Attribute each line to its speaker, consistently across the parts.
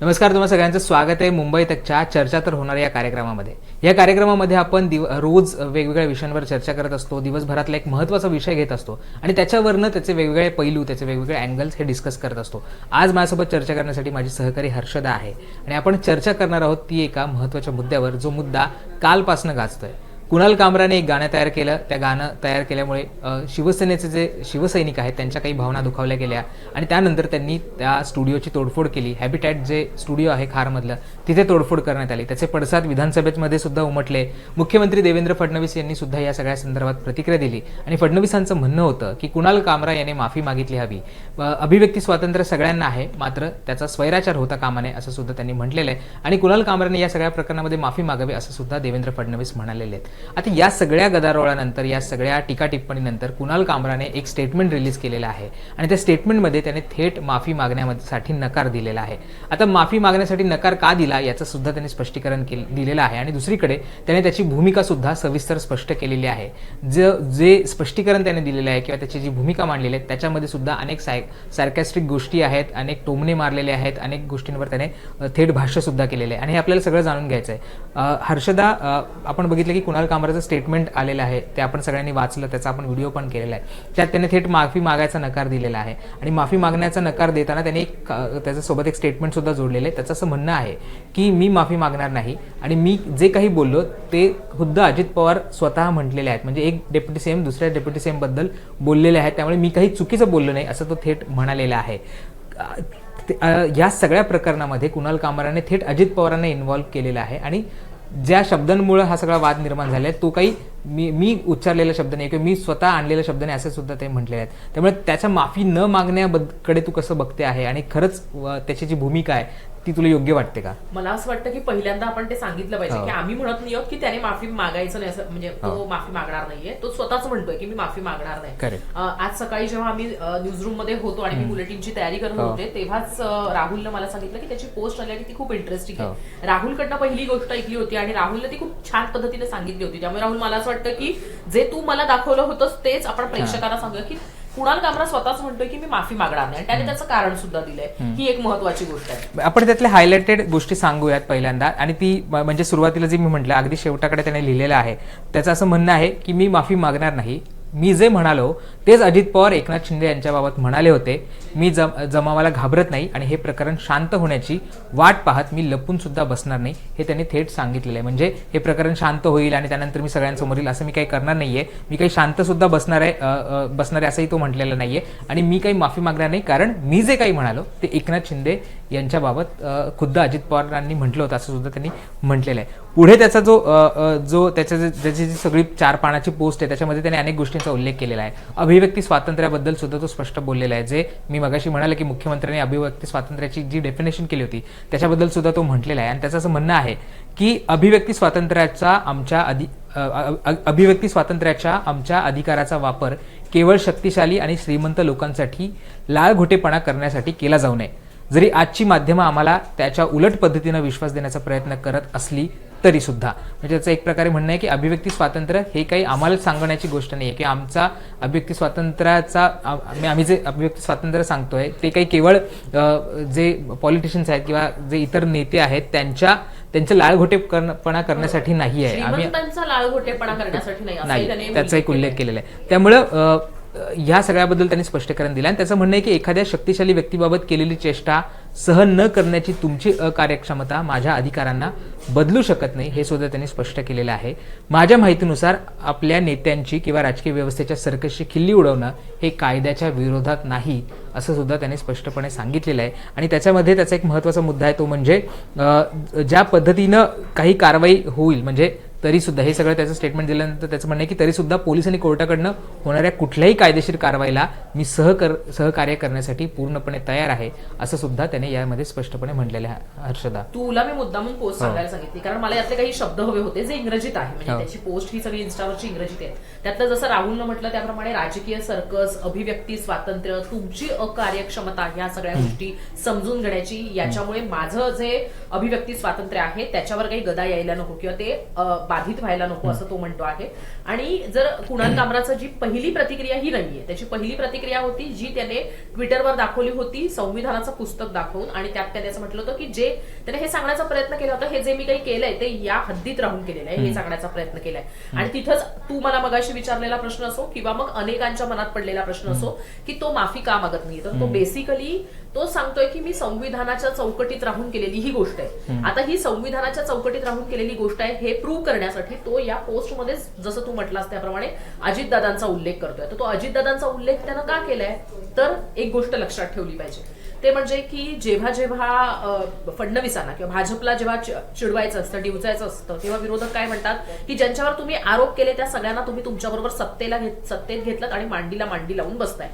Speaker 1: नमस्कार तुम्हा सगळ्यांचं स्वागत आहे मुंबई तकच्या चर्चा तर होणार या कार्यक्रमामध्ये. या कार्यक्रमामध्ये आपण दिव रोज वेगवेगळ्या विषयांवर चर्चा करत असतो दिवसभरातला एक महत्त्वाचा विषय घेत असतो आणि त्याच्यावरनं त्याचे वेगवेगळे पैलू त्याचे वेगवेगळे अँगल्स हे डिस्कस करत असतो. आज माझ्यासोबत चर्चा करण्यासाठी माझी सहकारी हर्षदा आहे आणि आपण चर्चा करणार आहोत ती एका महत्त्वाच्या मुद्द्यावर जो मुद्दा कालपासनं गाजतोय. कुणाल कामराने एक गाणं तयार केलं त्या गाणं तयार केल्यामुळे शिवसेनेचे जे शिवसैनिक आहेत त्यांच्या काही भावना दुखावल्या गेल्या. आणि त्यानंतर त्यांनी त्या स्टुडिओची तोडफोड केली. हॅबिटॅट जे स्टुडिओ आहे खारमधलं तिथे तोडफोड करण्यात आली. त्याचे पडसाद विधानसभेमध्ये सुद्धा उमटले. मुख्यमंत्री देवेंद्र फडणवीस यांनी सुद्धा या सगळ्या संदर्भात प्रतिक्रिया दिली. आणि फडणवीसांचं म्हणणं होतं की कुणाल कामरा याने माफी मागितली हवी. अभिव्यक्ती स्वातंत्र्य सगळ्यांना आहे मात्र त्याचा स्वैराचार होता कामा नये असं सुद्धा त्यांनी म्हटलेलं आहे. आणि कुणाल कामराने या सगळ्या प्रकरणामध्ये माफी मागावी असं सुद्धा देवेंद्र फडणवीस म्हणालेले आहेत. आता या सगळ्या गदारोळानंतर या सगळ्या टीका टिप्पणीनंतर कुणाल कामराने एक स्टेटमेंट रिलीज केलेलं आहे? आणि त्या स्टेटमेंटमध्ये त्याने थेट माफी मागण्यासाठी नकार दिलेला आहे. आता माफी मागण्यासाठी नकार का दिला याचं सुद्धा त्यांनी स्पष्टीकरण केलं दिलेलं आहे. आणि दुसरीकडे त्याने त्याची भूमिका सुद्धा सविस्तर स्पष्ट केलेली आहे. ज जे स्पष्टीकरण त्याने दिलेलं आहे किंवा त्याची जी भूमिका मांडलेली आहे त्याच्यामध्ये सुद्धा अनेक साय सार्कॅस्टिक गोष्टी आहेत अनेक टोमणे मारलेले आहेत अनेक गोष्टींवर त्याने थेट भाष्य सुद्धा केलेलं आहे. आणि हे आपल्याला सगळं जाणून घ्यायचं आहे हर्षदा आपण बघितलं की कुणाल कामराचं स्टेटमेंट आलेलं आहे. ते आपण सगळ्यांनी वाचलं त्याचा आपण व्हिडिओ पण केलेला आहे. त्यात त्याने थेट माफी मागायचा नकार दिलेला आहे. आणि माफी मागण्याचा नकार देताना त्याने एक त्याच्यासोबत एक स्टेटमेंट सुद्धा जोडलेलं आहे. त्याचं असं म्हणणं आहे की मी माफी मागणार नाही आणि मी जे काही बोललो ते खुद्द अजित पवार स्वतः म्हटलेले आहेत. म्हणजे एक डेप्युटी सीएम दुसऱ्या डेप्युटी सीएमबद्दल बोललेले आहेत. त्यामुळे मी काही चुकीचं बोललो नाही असं तो थेट म्हणालेला आहे. या सगळ्या प्रकरणामध्ये कुणाल कामराने थेट अजित पवारांना इन्व्हॉल्व्ह केलेला आहे. आणि ज्या शब्दांमुळे हा सगळा वाद निर्माण झाला आहे तो काही मी मी उच्चारलेला शब्द नाही किंवा मी स्वतः आणलेला शब्द नाही असे सुद्धा ते म्हटलेले आहेत. त्यामुळे त्याच्या माफी न मागण्याकडे तू कसं बघते आहे? आणि खरंच त्याची जी भूमिका आहे ती तुला योग्य वाटते का?
Speaker 2: मला असं वाटतं की पहिल्यांदा आपण ते सांगितलं पाहिजे
Speaker 1: हो.
Speaker 2: की आम्ही म्हणत नाही आहोत की त्याने माफी मागायचं नाही असं म्हणजे तो माफी मागणार नाहीये. तो स्वतःच म्हणतोय की मी माफी मागणार नाही. आज सकाळी जेव्हा आम्ही न्यूज रूममध्ये होतो आणि मी बुलेटिनची तयारी करत
Speaker 1: हो.
Speaker 2: होते तेव्हाच राहुलनं मला सांगितलं की त्याची पोस्ट आली आणि ती खूप इंटरेस्टिंग
Speaker 1: हो.
Speaker 2: आहे राहुलकडनं पहिली गोष्ट ऐकली होती आणि राहुलने ती खूप छान पद्धतीने सांगितली होती. त्यामुळे राहुल मला असं वाटतं की जे तू मला दाखवलं होतंस तेच आपण प्रेक्षकांना सांगूया की कुणाल कामरा स्वतःच म्हणतोय की मी माफी मागणार नाही. आणि त्याने त्याचं कारण सुद्धा दिलंय. ही एक महत्वाची गोष्ट आहे.
Speaker 1: आपण त्यातल्या हायलाइटेड गोष्टी सांगूयात पहिल्यांदा. आणि ती म्हणजे सुरुवातीला जी मी म्हटलं अगदी शेवटाकडे त्याने लिहिलेलं आहे त्याचं असं म्हणणं आहे की मी माफी मागणार नाही. मी जे म्हणालो तेच अजित पवार एकनाथ शिंदे यांच्याबाबत म्हणाले होते. मी जम जमावाला घाबरत नाही आणि हे प्रकरण शांत होण्याची वाट पाहत मी लपून सुद्धा बसणार नाही हे त्यांनी थेट सांगितलेलं आहे. म्हणजे हे प्रकरण शांत होईल आणि त्यानंतर मी सगळ्यांसमोर येईल असं मी काही करणार नाहीये. मी काही शांतसुद्धा बसणार आहे बसणार आहे असंही तो म्हटलेला नाहीये. आणि मी काही माफी मागणार नाही कारण मी जे काही म्हणालो ते एकनाथ शिंदे यांच्याबाबत खुद्द अजित पवारांनी म्हटलं होतं असं सुद्धा त्यांनी म्हटलेलं आहे. पुढे त्याचा जो जो त्याच्या त्याची ज्याची जी सगळी चार पानाची पोस्ट आहे त्याच्यामध्ये त्याने अनेक गोष्टींचा उल्लेख केलेला आहे. अभिव्यक्ती स्वातंत्र्याबद्दल सुद्धा तो स्पष्ट बोललेला आहे जे मी मगाशी म्हणाले की मुख्यमंत्र्यांनी अभिव्यक्ती स्वातंत्र्याची जी डेफिनेशन केली होती त्याच्याबद्दल सुद्धा तो म्हटलेला आहे. आणि त्याचं असं म्हणणं आहे की अभिव्यक्ती स्वातंत्र्याचा आमच्या अधि अभिव्यक्ती स्वातंत्र्याच्या आमच्या अधिकाराचा वापर केवळ शक्तिशाली आणि श्रीमंत लोकांसाठी लाळघोटेपणा करण्यासाठी केला जाऊ नये. जरी आजची माध्यमं आम्हाला त्याच्या उलट पद्धतीनं विश्वास देण्याचा प्रयत्न करत असली तरी सुद्धा म्हणजे त्याचं एक प्रकारे म्हणणं आहे की अभिव्यक्ती स्वातंत्र्य हे काही आम्हाला सांगण्याची गोष्ट नाही आहे की आमचा अभिव्यक्ती स्वातंत्र्याचा आम्ही जे अभिव्यक्ती स्वातंत्र्य सांगतोय ते काही केवळ जे पॉलिटिशियन्स आहेत किंवा जे इतर नेते आहेत त्यांच्या त्यांचे लाळघोटेपणा करण्यासाठी नाही आहे. आम्ही
Speaker 2: श्रीमंतांचा लाळघोटेपणा करण्यासाठी नाही.
Speaker 1: त्याचा एक उल्लेख केलेला आहे. त्यामुळं ह्या सगळ्याबद्दल त्यांनी स्पष्टीकरण दिलं. आणि त्याचं म्हणणं आहे की एखाद्या शक्तिशाली व्यक्तीबाबत केलेली चेष्टा सहन न करण्याची तुमची अकार्यक्षमता माझ्या अधिकारांना बदलू शकत नाही हे सुद्धा त्यांनी स्पष्ट केलेलं आहे. माझ्या माहितीनुसार आपल्या नेत्यांची किंवा राजकीय व्यवस्थेच्या सर्कसची खिल्ली उडवणं हे कायद्याच्या विरोधात नाही असं सुद्धा त्यांनी स्पष्टपणे सांगितलेलं आहे. आणि त्याच्यामध्ये त्याचा एक महत्त्वाचा मुद्दा आहे तो म्हणजे ज्या पद्धतीनं काही कारवाई होईल म्हणजे तरी सुद्धा हे सगळं त्याचं स्टेटमेंट दिल्यानंतर त्याचं म्हणणं आहे की तरी सुद्धा पोलीस आणि कोर्टाकडनं होणाऱ्या कुठल्याही कायदेशीर कारवाईला मी सहकर सहकार्य करण्यासाठी पूर्णपणे तयार आहे असं सुद्धा त्याने यामध्ये स्पष्टपणे म्हटलेलं आहे हर्षदा.
Speaker 2: तुला मी मुद्दामून पोस्ट सांगायला सांगितली कारण मला यातले काही शब्द हवे होते जे इंग्रजीत आहे. म्हणजे. त्याची पोस्ट ही सगळी इन्स्टावरची इंग्रजीत आहे. त्यातलं जसं राहुलनं म्हटलं त्याप्रमाणे राजकीय सर्कस अभिव्यक्ती स्वातंत्र्य तुमची अकार्यक्षमता ह्या सगळ्या गोष्टी समजून घेण्याची याच्यामुळे माझं जे अभिव्यक्ती स्वातंत्र्य आहे त्याच्यावर काही गदा यायला नको. किंवा ते बाधित व्हायला नको असं तो म्हणतो आहे. आणि जर कुणाल कामराचं जी पहिली प्रतिक्रिया ही नाहीये त्याची पहिली प्रतिक्रिया होती जी त्याने ट्विटरवर दाखवली होती संविधानाचं पुस्तक दाखवून आणि त्यात त्याने असं म्हटलं होतं की जे त्याने हे सांगण्याचा प्रयत्न केला होता हे जे मी काही केलंय ते या हद्दीत राहून केलेलं आहे हे सांगण्याचा प्रयत्न केलाय. आणि तिथंच तू मला मगाशी विचारलेला प्रश्न असो किंवा मग अनेकांच्या मनात पडलेला प्रश्न असो की तो माफी का मागत नाही तर तो बेसिकली तो सांगतोय की मी संविधानाच्या चौकटीत राहून केलेली ही गोष्ट आहे. आता ही संविधानाच्या चौकटीत राहून केलेली गोष्ट आहे हे प्रूव्ह करण्यासाठी तो या पोस्टमध्ये जसं तू म्हटलास त्याप्रमाणे अजितदादांचा उल्लेख करतोय. तर तो अजितदादांचा उल्लेख त्यानं का केलाय? तर एक गोष्ट लक्षात ठेवली पाहिजे. ते म्हणजे की जेव्हा जेव्हा फडणवीसांना किंवा भाजपला जेव्हा चिडवायचं असतं डिवचायचं असतं तेव्हा विरोधक काय म्हणतात? की ज्यांच्यावर तुम्ही आरोप केले त्या सगळ्यांना तुम्ही तुमच्याबरोबर सत्तेला घेत सत्तेत घेतलं आणि मांडीला मांडी लावून बसताय.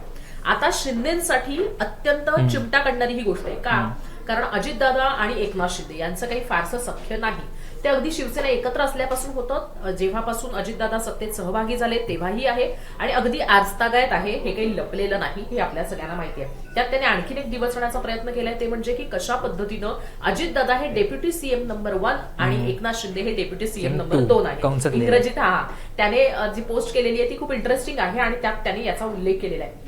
Speaker 2: आता शिंदेसाठी अत्यंत चिमटा काढणारी ही गोष्ट आहे. का? कारण अजितदादा आणि एकनाथ शिंदे यांचं काही फारसं सख्य नाही. ते अगदी शिवसेना एकत्र असल्यापासून होतं. जेव्हापासून अजितदादा सत्तेत सहभागी झाले तेव्हाही आहे. आणि अगदी आजतागायत आहे हे काही लपलेलं नाही हे आपल्या सगळ्यांना माहिती आहे. त्यात त्याने आणखीन एक दिवसण्याचा प्रयत्न केलाय ते म्हणजे की कशा पद्धतीनं अजितदादा हे डेप्युटी सीएम नंबर वन आणि एकनाथ शिंदे हे डेप्युटी सीएम नंबर. दोन आहे. इंग्रजीत हा त्याने जी पोस्ट केलेली आहे ती खूप इंटरेस्टिंग आहे आणि त्यात त्याने याचा उल्लेख केलेला आहे.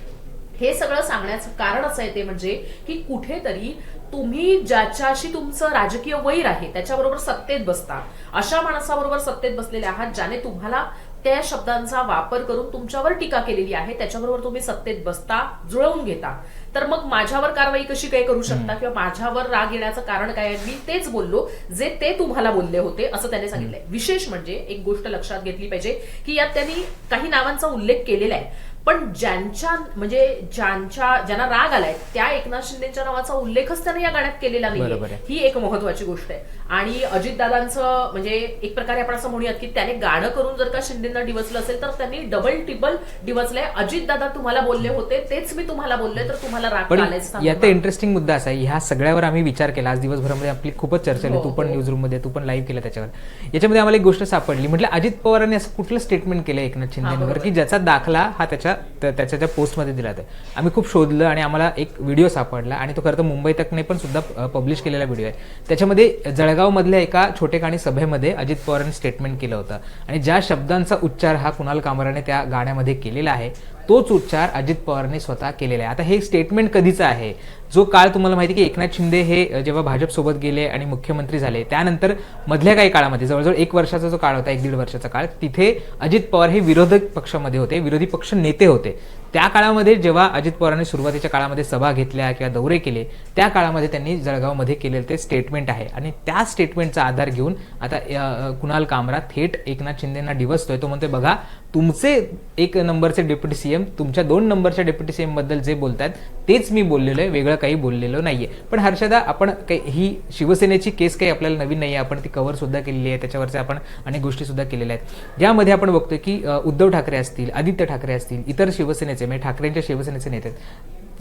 Speaker 2: हे सगळं सांगण्याचं कारण असं आहे ते म्हणजे की कुठेतरी तुम्ही ज्याच्याशी तुमचं राजकीय वैर आहे त्याच्याबरोबर सत्तेत बसता. अशा माणसाबरोबर सत्तेत बसलेले आहात ज्याने तुम्हाला त्या शब्दांचा वापर करून तुमच्यावर टीका केलेली आहे त्याच्याबरोबर तुम्ही सत्तेत बसता जुळवून घेता. तर मग माझ्यावर कारवाई कशी काय करू शकता किंवा माझ्यावर राग येण्याचं कारण काय आहे? मी तेच बोललो जे ते तुम्हाला बोलले होते असं त्याने सांगितलंय. विशेष म्हणजे एक गोष्ट लक्षात घेतली पाहिजे की यात त्यांनी काही नावांचा उल्लेख केलेला आहे. पण ज्यांच्या म्हणजे ज्यांच्या ज्यांना राग आलाय त्या एकनाथ शिंदेच्या नावाचा उल्लेखच त्याने या गाण्यात केलेला नाही. ही एक महत्वाची गोष्ट आहे. आणि अजितदादांचं म्हणजे एक प्रकारे आपण असं म्हणूयात की त्याने गाणं करून जर का शिंदेना डिवचलं असेल तर त्यांनी डबल टिबल डिवचलंय. अजितदादा तुम्हाला बोलले होते तेच मी तुम्हाला बोलले तर तुम्हाला राग आलायच ना
Speaker 1: यात इंटरेस्टिंग मुद्दा असा आहे ह्या सगळ्यावर आम्ही विचार केला. आज दिवसभरामध्ये आपली खूपच चर्चा झाली.
Speaker 2: हो,
Speaker 1: तू पण
Speaker 2: हो.
Speaker 1: न्यूज रूममध्ये तू पण लाईव्ह केलं त्याच्यावर. याच्यामध्ये आम्हाला एक गोष्ट सापडली. म्हटलं अजित पवारांनी असं कुठलं स्टेटमेंट केलं एकनाथ शिंदेवर. की ज्याचा दाखला हा त्याच्या आम्हाला त्याच्या त्या पोस्टमध्ये दिला आहे आम्ही खूप शोधलं आणि आम्हाला एक व्हिडिओ सापडला आणि तो खरं तर मुंबई तकने पण सुद्धा पब्लिश केलेला व्हिडिओ आहे. त्याच्यामध्ये जळगावमधल्या एका छोटेखानी सभेमध्ये अजित पवारांनी स्टेटमेंट केलं होतं. आणि ज्या शब्दांचा उच्चार हा कुणाल कामराने त्या गाण्यामध्ये केलेला आहे तोच उच्चार अजित पवारांनी स्वतः केलेला आहे. आता हे स्टेटमेंट कधीचं आहे? जो काळ तुम्हाला माहिती आहे की एकनाथ शिंदे हे जेव्हा भाजपसोबत गेले आणि मुख्यमंत्री झाले त्यानंतर मधल्या काही काळामध्ये जवळजवळ एक वर्षाचा जो काळ होता एक दीड वर्षाचा काळ तिथे अजित पवार हे विरोधक पक्षामध्ये होते विरोधी पक्ष नेते होते. त्या काळामध्ये जेव्हा अजित पवारांनी सुरुवातीच्या काळामध्ये सभा घेतल्या किंवा दौरे केले त्या काळामध्ये त्यांनी जळगावमध्ये केलेलं ते स्टेटमेंट आहे. आणि त्या स्टेटमेंटचा आधार घेऊन आता कुणाल कामरा थेट एकनाथ शिंदेना डिवसतोय तो म्हणतोय बघा तुमचे एक नंबरचे डेप्युटी सीएम तुमच्या दोन नंबरच्या डेप्युटी सी एमबद्दल जे बोलतात तेच मी बोललेलो आहे वेगळं काही बोललेलो आहे पण हर्षदा आपण काही ही शिवसेनेची केस काही आपल्याला नवीन नाही आहे आपण ती कवरसुद्धा केलेली आहे त्याच्यावरचे आपण अनेक गोष्टीसुद्धा केलेल्या आहेत. ज्यामध्ये आपण बघतोय की उद्धव ठाकरे असतील आदित्य ठाकरे असतील इतर शिवसेनेचे म्हणजे ठाकरेंच्या शिवसेनेचे नेते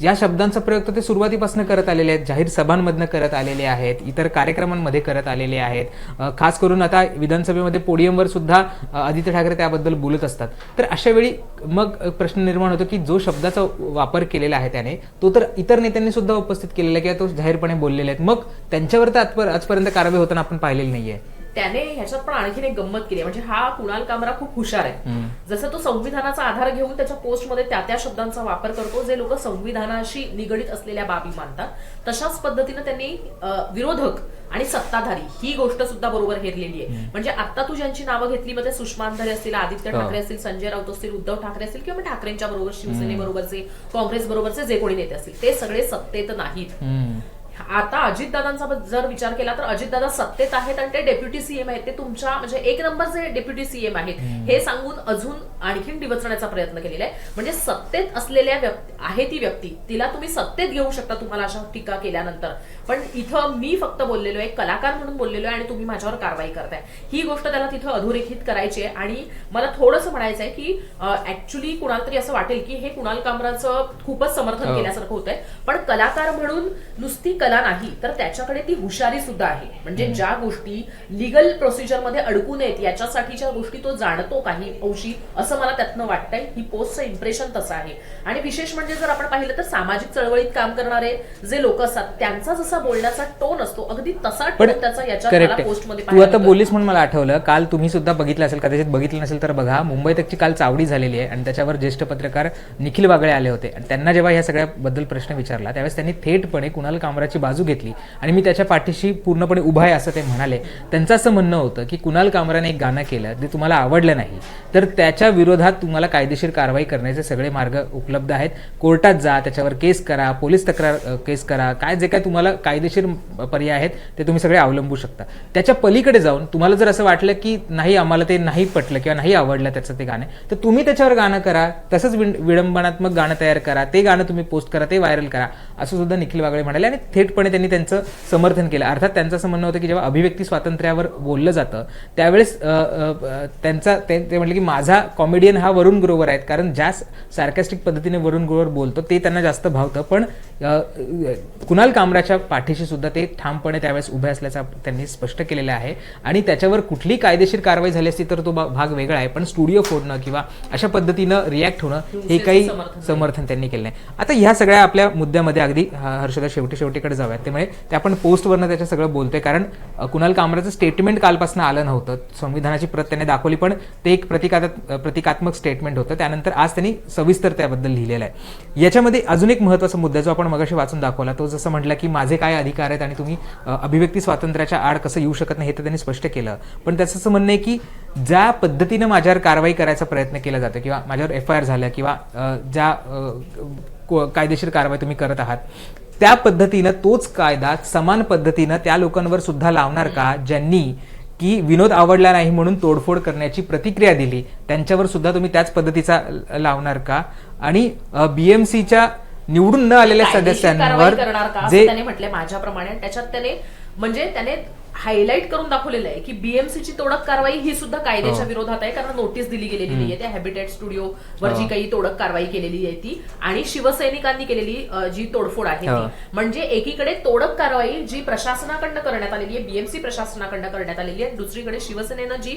Speaker 1: या शब्दांचा प्रयोग तर ते सुरुवातीपासून करत आलेले आहेत जाहीर सभांमधनं करत आलेले आहेत इतर कार्यक्रमांमध्ये करत आलेले आहेत. खास करून आता विधानसभेमध्ये पोडियमवर सुद्धा आदित्य ठाकरे त्याबद्दल बोलत असतात. तर अशा वेळी मग प्रश्न निर्माण होतो की जो शब्दाचा वापर केलेला आहे त्याने तो तर इतर नेत्यांनी सुद्धा उपस्थित केलेला आहे किंवा तो जाहीरपणे बोललेले आहेत. मग त्यांच्यावर तर आजपर्यंत कारवाई होताना आपण पाहिलेली नाहीये.
Speaker 2: त्याने ह्याच्यात पण आणखीन एक गंमत केली आहे. म्हणजे हा कुणाल कामरा खूप हुशार आहे जसं तो संविधानाचा आधार घेऊन त्याच्या पोस्टमध्ये त्या त्या शब्दांचा वापर करतो जे लोक संविधानाशी निगडीत असलेल्या बाबी मानतात तशाच पद्धतीनं त्यांनी विरोधक आणि सत्ताधारी ही गोष्ट सुद्धा बरोबर हेरलेली आहे म्हणजे आता तू ज्यांची नावं घेतली मध्ये सुषमा अंधारे असतील आदित्य. ठाकरे असतील संजय राऊत असतील उद्धव ठाकरे असतील किंवा ठाकरेंच्या बरोबर शिवसेनेबरोबरचे काँग्रेस बरोबरचे जे कोणी नेते असतील ते सगळे सत्तेत नाहीत. आता अजितदादांचा जर विचार केला तर अजितदादा सत्तेत आहेत आणि ते डेप्युटी सीएम आहेत. ते तुमच्या म्हणजे एक नंबरचे डेप्युटी सीएम आहेत. हे सांगून अजून आणखीन डिवचण्याचा प्रयत्न केलेला आहे. म्हणजे सत्तेत असलेल्या व्यक्ती आहे ती व्यक्ती. तिला तुम्ही सत्तेत घेऊ शकता तुम्हाला अशा टीका केल्यानंतर. पण इथं मी फक्त बोललेलो आहे कलाकार म्हणून बोललेलो आहे आणि तुम्ही माझ्यावर कारवाई करताय. ही गोष्ट त्याला तिथं अधोरेखित करायची आहे. आणि मला थोडंसं म्हणायचं आहे की ऍक्च्युली कुणाला तरी असं वाटेल की हे कुणाल कामराचं खूपच समर्थन
Speaker 1: हो.
Speaker 2: केल्यासारखं होतंय. पण कलाकार म्हणून नुसती कला नाही तर त्याच्याकडे ती हुशारी सुद्धा आहे. म्हणजे ज्या गोष्टी लिगल प्रोसिजरमध्ये अडकू नयेत याच्यासाठीच्या गोष्टी तो जाणतो काही अंशी असं मला त्यातनं वाटतंय. ही पोस्टचं इम्प्रेशन तसं आहे. आणि विशेष म्हणजे जर आपण पाहिलं तर सामाजिक चळवळीत काम करणारे जे लोक असतात त्यांचा जसा बोलण्याचा टोन असतो अगदी तसा टोन त्याचा मला पोस्टमध्ये
Speaker 1: तू आता. बोललीस म्हणून मला आठवलं काल तुम्ही सुद्धा बघितलं असेल कदाचित बघितलं नसेल तर बघा मुंबई तकची काल चावडी झालेली आहे आणि त्याच्यावर ज्येष्ठ पत्रकार निखिल बागळे आले होते. आणि त्यांना जेव्हा ह्या सगळ्याबद्दल प्रश्न विचारला त्यावेळेस त्यांनी थेटपणे कुणाल कामराची बाजू घेतली आणि मी त्याच्या पाठीशी पूर्णपणे उभा आहे असं ते म्हणाले. त्यांचं असं म्हणणं होतं की कुणाल कामराने एक गाणं केलं जे तुम्हाला आवडलं नाही तर त्याच्या विरोधात तुम्हाला कायदेशीर कारवाई करण्याचे सगळे मार्ग उपलब्ध आहेत. कोर्टात जा त्याच्यावर केस करा पोलीस तक्रार केस करा काय जे काय तुम्हाला कायदेशीर पर्याय आहेत ते तुम्ही सगळे अवलंबू शकता. त्याच्या पलीकडे जाऊन तुम्हाला जर असं वाटलं की नाही आम्हाला ते नाही पटलं किंवा नाही आवडलं त्याचं ते गाणं तर तुम्ही त्याच्यावर गाणं करा तसंच विडंबनात्मक गाणं तयार करा ते गाणं तुम्ही पोस्ट करा ते व्हायरल करा असं सुद्धा निखिल वागळे म्हणाले आणि थेटपणे त्यांनी त्यांचं समर्थन केलं. अर्थात त्यांचं असं म्हणणं होतं की जेव्हा अभिव्यक्ती स्वातंत्र्यावर बोललं जातं त्यावेळेस त्यांचा ते ते म्हटलं की माझा कॉमेडियन हा वरुण ग्रोवर आहेत. कारण ज्या सार्कॅस्टिक पद्धतीने वरुण ग्रोवर बोलतो ते त्यांना जास्त भावतं. पण कुणाल कामराच्या पाठीशी सुद्धा ते ठामपणे त्यावेळेस उभे असल्याचं त्यांनी स्पष्ट केलेलं आहे. आणि त्याच्यावर कुठली कायदेशीर कारवाई झाली असती तर तो भाग वेगळा आहे. पण स्टुडिओ फोडणं किंवा अशा पद्धतीनं रिॲक्ट होणं हे काही
Speaker 2: समर्थन
Speaker 1: त्यांनी केलं नाही. आता ह्या सगळ्या आपल्या मुद्द्यामध्ये अगदी हर्षदा शेवटी शेवटीकडे जाऊयात त्यामुळे ते आपण पोस्टवरनं त्याच्या सगळं बोलतोय. कारण कुणाल कामराचं स्टेटमेंट कालपासून आलं नव्हतं. संविधानाची प्रत त्याने दाखवली पण ते एक प्रतिकात प्रतिकात्मक स्टेटमेंट होतं. त्यानंतर आज त्यांनी सविस्तर त्याबद्दल लिहिलेलं आहे. याच्यामध्ये अजून एक महत्त्वाचा मुद्दा जो आपण मगाशी वाचून दाखवला तो जसं म्हटलं की माझे काय अधिकार आहेत आणि तुम्ही अभिव्यक्ती स्वातंत्र्याच्या आड कसं येऊ शकत नाही हे तर त्यांनी स्पष्ट केलं. पण त्याचं असं म्हणणं आहे की ज्या पद्धतीनं माझ्यावर कारवाई करायचा प्रयत्न केला जातो किंवा माझ्यावर एफ आय आर झालं किंवा ज्या कायदेशीर कारवाई तुम्ही करत आहात त्या पद्धतीनं तोच कायदा समान पद्धतीनं त्या लोकांवर सुद्धा लावणार का? ज्यांनी की विनोद आवडला नाही म्हणून तोडफोड करण्याची प्रतिक्रिया दिली त्यांच्यावर सुद्धा तुम्ही त्याच पद्धतीचा लावणार का? आणि बीएमसीच्या निवडून न आलेल्या सदस्यांवर जे
Speaker 2: त्याने म्हटलंय माझ्याप्रमाणे. त्याच्यात त्याने म्हणजे त्याने हायलाईट करून दाखवलेलं आहे की बीएमसीची तोडक कारवाई ही सुद्धा कायद्याच्या
Speaker 1: हो.
Speaker 2: विरोधात आहे कारण नोटीस दिली गेलेली नाहीये त्या हॅबिटेट स्टुडिओ वर. जी काही तोडक कारवाई केलेली आहे ती आणि शिवसैनिकांनी केलेली जी तोडफोड आहे. ती म्हणजे एकीकडे तोडक कारवाई जी प्रशासनाकडनं करण्यात आलेली आहे बीएमसी प्रशासनाकडनं करण्यात आलेली आहे दुसरीकडे शिवसेनेनं जी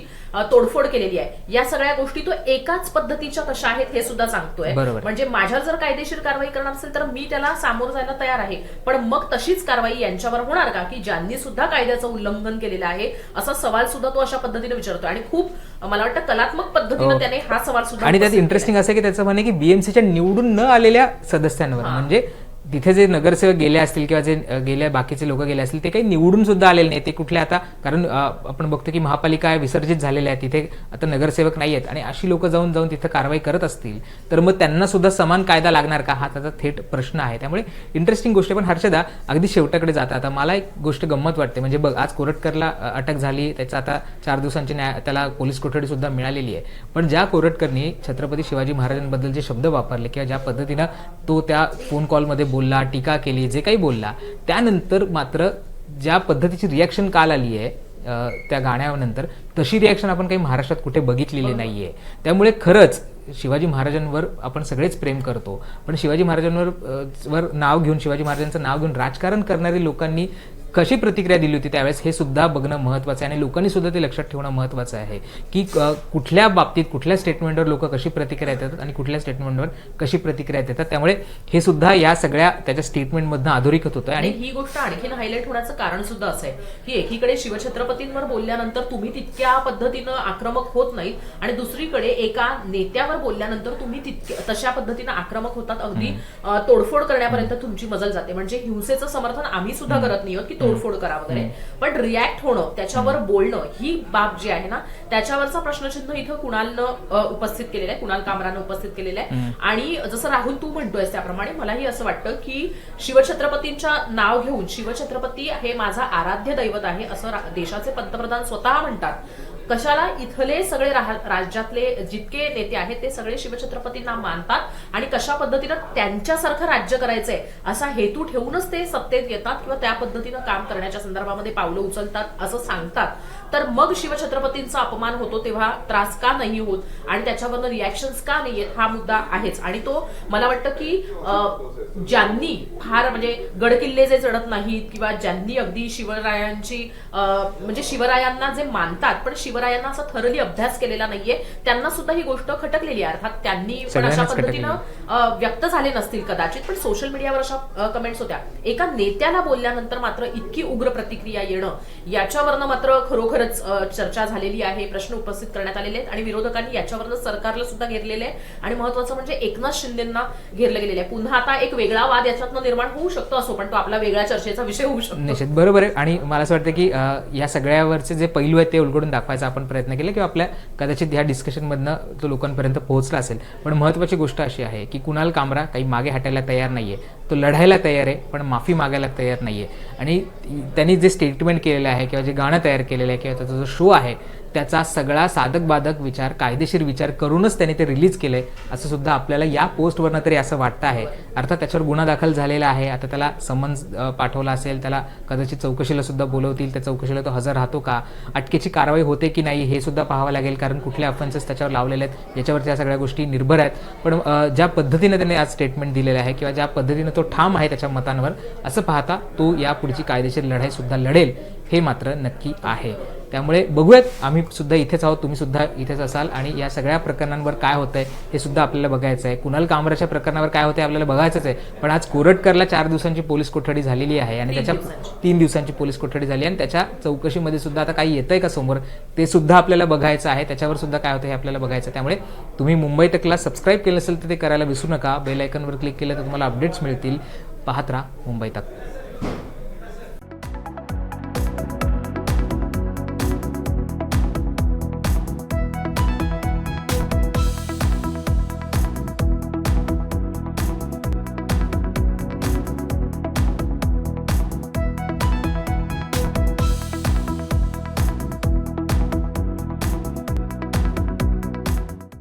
Speaker 2: तोडफोड केलेली आहे या सगळ्या गोष्टी तो एकाच पद्धतीच्या कशा आहेत हे सुद्धा सांगतोय. म्हणजे माझ्यावर जर कायदेशीर कारवाई करणार असेल तर मी त्याला सामोरं जायला तयार आहे पण मग तशीच कारवाई यांच्यावर होणार का की ज्यांनी सुद्धा कायद्याचं उल्लंघन केलेलं आहे असा सवाल सुद्धा तो अशा पद्धतीने विचारतो आणि खूप मला वाटतं कलात्मक पद्धतीने
Speaker 1: हो.
Speaker 2: त्याने हा सवाल सुद्धा
Speaker 1: आणि त्यात इंटरेस्टिंग असं की त्याचं म्हणणं आहे की बीएमसीच्या निवडून न आलेल्या सदस्यांवर म्हणजे तिथे जे नगरसेवक गेले असतील किंवा जे गेले गेल्या बाकीचे लोक गेले असतील ते काही निवडून सुद्धा आलेले नाही ते कुठले आता कारण आपण बघतो की महापालिका विसर्जित झालेल्या आहे तिथे आता नगरसेवक नाही आहेत. आणि अशी लोक जाऊन जाऊन तिथे कारवाई करत असतील तर मग त्यांना सुद्धा समान कायदा लागणार का? हा त्याचा थेट प्रश्न आहे. त्यामुळे इंटरेस्टिंग गोष्ट पण हर्षदा अगदी शेवटाकडे जाता आता. मला एक गोष्ट गंमत वाटते. म्हणजे बघ आज कोरटकरला अटक झाली. त्याचा आता चार दिवसांची न्याय त्याला पोलीस कोठडी सुद्धा मिळालेली आहे. पण ज्या कोरटकरनी छत्रपती शिवाजी महाराजांबद्दल जे शब्द वापरले किंवा ज्या पद्धतीनं तो त्या फोन कॉलमध्ये बोलला टीका केली जे काही बोलला त्यानंतर मात्र ज्या पद्धतीची रिॲक्शन काल आली आहे त्या गाण्यानंतर तशी रिॲक्शन आपण काही महाराष्ट्रात कुठे बघितलेली नाहीये. त्यामुळे खरंच शिवाजी महाराजांवर आपण सगळेच प्रेम करतो. पण शिवाजी महाराजांवर वर नाव घेऊन शिवाजी महाराजांचं नाव घेऊन राजकारण करणारी लोकांनी कशी प्रतिक्रिया दिली होती त्यावेळेस हे सुद्धा बघणं महत्वाचं आहे. आणि लोकांनी सुद्धा ते लक्षात ठेवणं महत्वाचं आहे की कुठल्या बाबतीत कुठल्या स्टेटमेंटवर लोक कशी प्रतिक्रिया देतात आणि कुठल्या स्टेटमेंटवर कशी प्रतिक्रिया देतात. त्यामुळे हे सुद्धा या सगळ्या त्याच्या स्टेटमेंटमधनं अधोरेखित होतं
Speaker 2: आणि ही गोष्ट आणखीन हायलाईट होण्याचं कारण सुद्धा असं आहे की एकीकडे शिवछत्रपतींवर बोलल्यानंतर तुम्ही तितक्या पद्धतीनं आक्रमक होत नाहीत आणि दुसरीकडे एका नेत्यावर बोलल्यानंतर तुम्ही तितक्या तशा पद्धतीनं आक्रमक होतात. अगदी तोडफोड करण्यापर्यंत तुमची मजल जाते. म्हणजे हिंसेचं समर्थन आम्ही सुद्धा करत नाही की तोडफोड करा वगैरे. पण रिॲक्ट होणं त्याच्यावर बोलणं ही बाब जी आहे ना त्याच्यावरचा प्रश्नचिन्ह इथं कुणालनं उपस्थित केलेलं आहे कुणाल कामरानं उपस्थित केलेलं आहे. आणि जसं राहुल तू म्हणतोयस त्याप्रमाणे मलाही असं वाटतं की शिवछत्रपतींच्या नाव घेऊन शिवछत्रपती हे माझा आराध्य दैवत आहे असं देशाचे पंतप्रधान स्वतः म्हणतात. कशाला इथले सगळे राह- राज्यातले जितके नेते आहेत ते सगळे शिवछत्रपतींना मानतात आणि कशा पद्धतीनं त्यांच्यासारखं राज्य करायचंय असा हेतू ठेवूनच ते सत्तेत येतात किंवा त्या पद्धतीनं काम करण्याच्या संदर्भामध्ये पावलं उचलतात असं सांगतात. तर मग शिवछत्रपतींचा अपमान होतो तेव्हा त्रास का नाही होत? आणि त्याच्यावरनं रिॲक्शन्स का नाही येत? हा मुद्दा आहेच. आणि तो मला वाटतं की ज्यांनी फार म्हणजे गडकिल्ले जे चढत नाहीत किंवा ज्यांनी अगदी शिवरायांची म्हणजे शिवरायांना जे मानतात पण शिवरायांना असा थरली अभ्यास केलेला नाहीये त्यांना सुद्धा ही गोष्ट खटकलेली आहे. अर्थात त्यांनी पण अशा पद्धतीनं व्यक्त झाले नसतील कदाचित पण सोशल मीडियावर अशा कमेंट्स होत्या. एका नेत्याला बोलल्यानंतर मात्र इतकी उग्र प्रतिक्रिया येणं याच्यावरनं मात्र खरोखरच चर्चा झालेली आहे प्रश्न उपस्थित करण्यात आलेले आहेत आणि विरोधकांनी याच्यावरनं सरकारला सुद्धा घेरलेले आहे. आणि महत्वाचं म्हणजे एकनाथ शिंदेना घेरलं गेलेलं आहे. पुन्हा आता एक वेगळा वाद याच्यातनं निर्माण होऊ शकतो असो पण तो आपला वेगळ्या चर्चेचा विषय होऊ शकतो.
Speaker 1: निश्चित. बरोबर आहे. आणि मला असं वाटतं की या सगळ्यावरचे जे पैलू आहेत ते उलगडून दाखवायचा आपण प्रयत्न केला किंवा आपल्या कदाचित ह्या डिस्कशनमधनं तो लोकांपर्यंत पोहोचला असेल. पण महत्त्वाची गोष्ट अशी आहे की कुणाल कामरा काही मागे हटायला तयार नाहीये. तो लढायला तयार आहे पण माफी मागायला तयार नाहीये. आणि त्यांनी जे स्टेटमेंट केलेलं आहे किंवा जे गाणं तयार केलेलं आहे किंवा त्याचा जो शो आहे त्याचा सगळा साधक बाधक विचार कायदेशीर विचार करूनच त्याने ते रिलीज केले असं सुद्धा आपल्याला या पोस्टवरनं तरी असं वाटतं आहे. अर्थात त्याच्यावर गुन्हा दाखल झालेला आहे. आता त्याला समन्स पाठवला असेल त्याला कदाचित चौकशीला सुद्धा बोलवतील त्या चौकशीला तो हजर राहतो का? अटकेची कारवाई होते की नाही हे सुद्धा पाहावं लागेल कारण कुठले ऑफेन्सेस त्याच्यावर लावलेले आहेत याच्यावरती या सगळ्या गोष्टी निर्भर आहेत. पण ज्या पद्धतीने त्याने आज स्टेटमेंट दिलेलं आहे किंवा ज्या पद्धतीने तो ठाम आहे त्याच्या मतांवर असं पाहता तो या पुढची कायदेशीर लढाईसुद्धा लढेल हे मात्र नक्की आहे. त्यामुळे बघूयात आम्ही सुद्धा इथेच आहोत तुम्ही सुद्धा इथेच असाल. आणि या सगळ्या प्रकरणांवर काय होतंय हे सुद्धा आपल्याला बघायचं आहे कुणाल कामराच्या प्रकरणावर काय होतंय आपल्याला बघायचंच आहे. पण आज कोरटकरला चार दिवसांची पोलीस कोठडी झालेली आहे आणि त्याच्या. तीन दिवसांची पोलीस कोठडी झाली आणि त्याच्या चौकशीमध्ये सुद्धा आता काही येतंय का समोर ते सुद्धा आपल्याला बघायचं आहे. त्याच्यावर सुद्धा काय होतं हे आपल्याला बघायचं त्यामुळे तुम्ही मुंबई तकला सबस्क्राईब केलं असेल तर ते करायला विसरू नका. बेल आयकनवर क्लिक केलं तर तुम्हाला अपडेट्स मिळतील. पाहत राहा मुंबई तक.